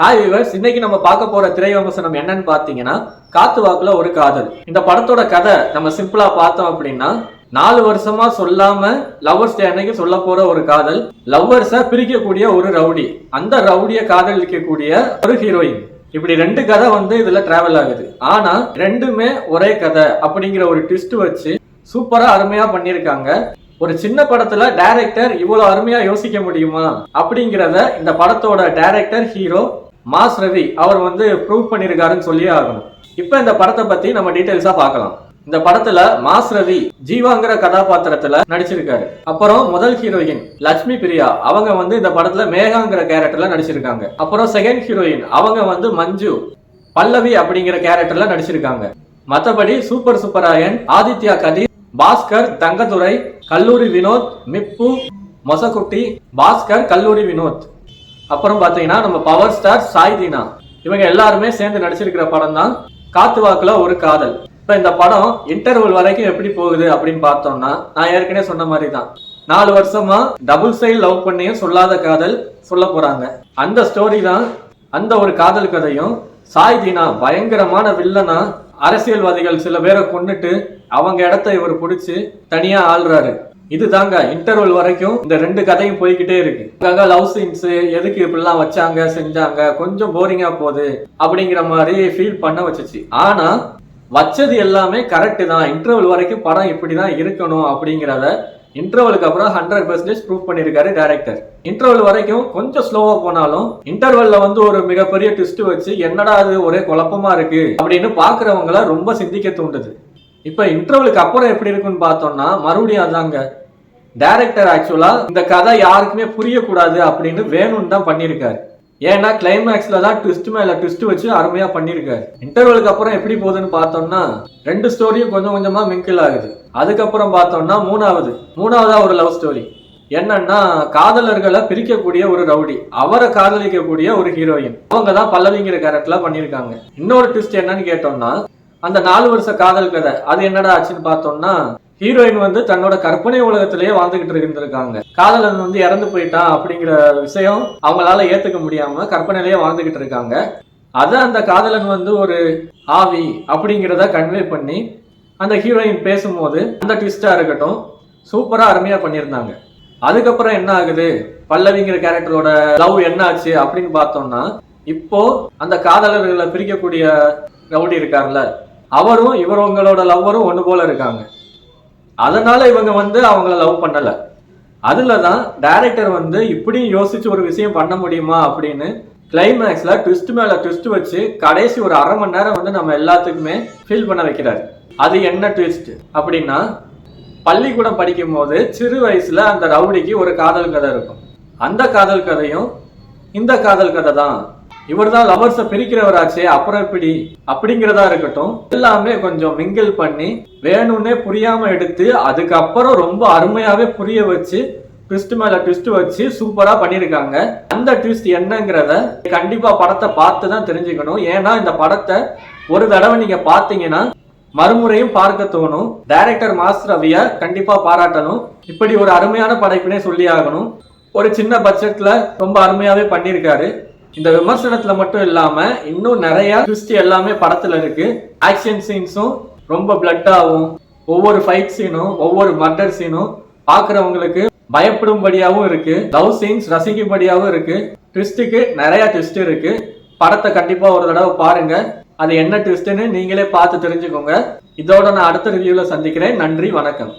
Hi viewers இன்னைக்கு நம்ம பார்க்க போற திரை விமர்சனம் என்னன்னு பார்த்தீங்கன்னா காத்து வாக்குல ஒரு காதல். இந்த படத்தோட கதை நம்ம சிம்பிளா பார்த்தோம் அப்படின்னா நாலு வருஷமா சொல்லாம லவ்வர்ஸ் டே அன்னைக்கு சொல்ல போற ஒரு காதல் லவ்வர்ஸ பிரிக்கக்கூடிய ஒரு ரவுடி. அந்த ரவுடிய காதலிக்கக்கூடிய ஒரு ஹீரோயின் இப்படி ரெண்டு கதை வந்து இதுல டிராவல் ஆகுது. ஆனா ரெண்டுமே ஒரே கதை அப்படிங்கிற ஒரு ட்விஸ்ட் வச்சு சூப்பரா அருமையா பண்ணியிருக்காங்க. ஒரு சின்ன படத்துல டைரக்டர் இவ்வளவு அருமையா யோசிக்க முடியுமா அப்படிங்கிறத இந்த படத்தோட டைரக்டர் ஹீரோ மாஸ் ரவி அவர் வந்து ப்ரூவ் பண்ணியிருக்காருன்னு சொல்லியே ஆகணும். இப்போ இந்த படத்தை பத்தி நம்ம டீடைல்ஸா பார்க்கலாம். இந்த படத்துல மாஸ் ரவி ஜீவாங்கிற கதாபாத்திரத்துல நடிச்சிருக்காரு. அப்புறம் முதல் ஹீரோயின் லட்சுமி பிரியா அவங்க வந்து இந்த படத்துல மேகாங்கிற கேரக்டர்ல நடிச்சிருக்காங்க. அப்புறம் செகண்ட் ஹீரோயின் அவங்க வந்து மஞ்சு பல்லவி அப்படிங்கிற கேரக்டர்ல நடிச்சிருக்காங்க. மத்தபடி சூப்பர் சூப்பராயன் ஆதித்யா கதீர் பாஸ்கர் தங்கதுரை கல்லூரி வினோத் மிப்பு மொசகுட்டி பாஸ்கர் கல்லூரி வினோத். அப்புறம் பாத்தீங்கன்னா நம்ம பவர் ஸ்டார் சாய் தீனா. இவங்க எல்லாருமே சேர்ந்து நடிச்சிருக்கிற படம் தான் காத்து வாக்குல ஒரு காதல். இப்ப இந்த படம் இன்டர்வல் வரைக்கும் எப்படி போகுது அப்படின்னு பார்த்தோம்னா நான் ஏற்கனவே சொன்ன மாதிரி தான் நாலு வருஷமா டபுள் சைடு லவ் பண்ணியும் சொல்லாத காதல் சொல்ல போறாங்க. அந்த ஸ்டோரி தான் அந்த ஒரு காதல் கதையும் சாய் தீனா பயங்கரமான வில்லனா அரசியல்வாதிகள் சில பேரை கொண்டுட்டு அவங்க இடத்த இவர் பிடிச்சி தனியா ஆள்றாரு. இதுதாங்க இன்டர்வல் வரைக்கும் இந்த ரெண்டு கதையும் போய்கிட்டே இருக்கு. அங்க லவ் சீன்ஸ் எதுக்கு இப்படிலாம் வச்சாங்க செஞ்சாங்க கொஞ்சம் போரிங்கா போகுது அப்படிங்கிற மாதிரி ஃபீல் பண்ண வச்சுச்சு. ஆனா வச்சது எல்லாமே கரெக்டு தான். இன்டர்வல் வரைக்கும் படம் இப்படிதான் இருக்கணும் அப்படிங்கிறத இன்டர்வலுக்கு அப்புறம் ஹண்ட்ரட் பெர்சன்டேஜ் ப்ரூவ் பண்ணியிருக்காரு டேரக்டர் இன்டர்வல் வரைக்கும் கொஞ்சம் ஸ்லோவா போனாலும் இன்டர்வல்ல வந்து ஒரு மிகப்பெரிய ட்விஸ்ட் வச்சு என்னடா அது ஒரே குழப்பமா இருக்கு? அப்படின்னு பாக்குறவங்கள ரொம்ப சிந்திக்க தூண்டுது. இப்ப இன்டர்வலுக்கு அப்புறம் எப்படி இருக்குன்னு பார்த்தோம்னா மறுபடியும் அதாங்க டைரக்டர் ஆக்சுவலா இந்த கதை யாருக்குமே புரியக்கூடாது அப்படின்னு வேணும்னு தான் பண்ணியிருக்காரு. ஏன்னா கிளைமேக்ஸ்ல தான் ட்விஸ்ட் மேல ட்விஸ்ட் வச்சு அருமையா பண்ணியிருக்காரு. இன்டர்வலுக்கு அப்புறம் எப்படி போகுதுன்னு பார்த்தோம்னா ரெண்டு ஸ்டோரியும் கொஞ்சம் கொஞ்சமா மிங்கிள் ஆகுது. அதுக்கப்புறம் பார்த்தோம்னா மூணாவது. மூணாவதா ஒரு லவ் ஸ்டோரி என்னன்னா காதலர்களை பிரிக்கக்கூடிய ஒரு ரவுடி அவரை காதலிக்கக்கூடிய ஒரு ஹீரோயின் அவங்க தான் பல்லவிங்கிற கேரக்டர்ல பண்ணியிருக்காங்க. இன்னொரு ட்விஸ்ட் என்னன்னு கேட்டோம்னா அந்த நாலு வருஷ காதல் கதை அது என்னடா ஆச்சுன்னு பார்த்தோம்னா ஹீரோயின் வந்து தன்னோட கற்பனை உலகத்திலேயே வாழ்ந்துகிட்டு இருந்திருக்காங்க. காதலன் வந்து இறந்து போயிட்டான் அப்படிங்கிற விஷயம் அவங்களால ஏத்துக்க முடியாம கற்பனையிலேயே வாழ்ந்துகிட்டு இருக்காங்க. அதை அந்த காதலன் வந்து ஒரு ஆவி அப்படிங்கிறத கன்வே பண்ணி அந்த ஹீரோயின் பேசும்போது அந்த ட்விஸ்டா இருக்கட்டும் சூப்பரா அருமையா பண்ணியிருந்தாங்க. அதுக்கப்புறம் என்ன ஆகுது? பல்லவிங்கிற கேரக்டரோட லவ் என்ன ஆச்சு அப்படின்னு பார்த்தோம்னா இப்போ அந்த காதலர்களை பிரிக்கக்கூடிய ரவுடி இருக்கார்ல அவரும் இவரவங்களோட லவ்வரும் ஒன்று போல இருக்காங்க. அதனால இவங்க வந்து அவங்கள லவ் பண்ணல. அதுல தான் டைரக்டர் வந்து இப்படியும் யோசிச்சு ஒரு விஷயம் பண்ண முடியுமா அப்படின்னு கிளைமேக்ஸ்ல ட்விஸ்ட் மேல ட்விஸ்ட் வச்சு கடைசி ஒரு அரை மணி நேரம் வந்து நம்ம எல்லாத்துக்குமே ஃபீல் பண்ண வைக்கிறாரு. அது என்ன ட்விஸ்ட் அப்படின்னா பள்ளிக்கூடம் படிக்கும் போது சிறு வயசுல அந்த ரவுடிக்கு ஒரு காதல் கதை இருக்கும். அந்த காதல் கதையும் இந்த காதல் கதை தான். இவர் தான் லவர்ஸை பிரிக்கிறவராச்சே அப்புறம் இப்படி அப்படிங்கிறதா இருக்கட்டும். எல்லாமே கொஞ்சம் மிங்கிள் பண்ணி வேணும்னே புரியாம எடுத்து அதுக்கப்புறம் ரொம்ப அருமையாவே புரிய வச்சு ட்விஸ்ட் மேல ட்விஸ்ட் வச்சு சூப்பரா பண்ணியிருக்காங்க அந்த ட்விஸ்ட் என்னங்கிறத கண்டிப்பா படத்தை பார்த்து தான் தெரிஞ்சுக்கணும். ஏன்னா இந்த படத்தை ஒரு தடவை நீங்க பார்த்தீங்கன்னா மறுமுறையும் பார்க்க தோணும். டைரக்டர் மாஸ்டர் ரவிய கண்டிப்பா பாராட்டணும். இப்படி ஒரு அருமையான படைப்பினே சொல்லி ஆகணும். ஒரு சின்ன பட்ஜெட்ல ரொம்ப அருமையாவே பண்ணியிருக்காரு இந்த விமர்சனத்துல மட்டும் இல்லாம இன்னும் நிறைய ட்விஸ்ட் எல்லாமே படத்துல இருக்கு. ஆக்ஷன் சீன்ஸும் ரொம்ப பிளட்டாவும் ஒவ்வொரு ஃபைட் சீனும் ஒவ்வொரு மர்டர் சீனும் பாக்குறவங்களுக்கு பயப்படும்படியாகவும் இருக்கு. லவ் சீன்ஸ் ரசிக்கும்படியாகவும் இருக்கு. ட்விஸ்ட்டுக்கு நிறைய ட்விஸ்ட் இருக்கு. படத்தை கண்டிப்பா ஒரு தடவை பாருங்க. அது என்ன ட்விஸ்ட்னு நீங்களே பார்த்து தெரிஞ்சுக்கோங்க. இதோட நான் அடுத்த ரிவ்யூல சந்திக்கிறேன். நன்றி வணக்கம்.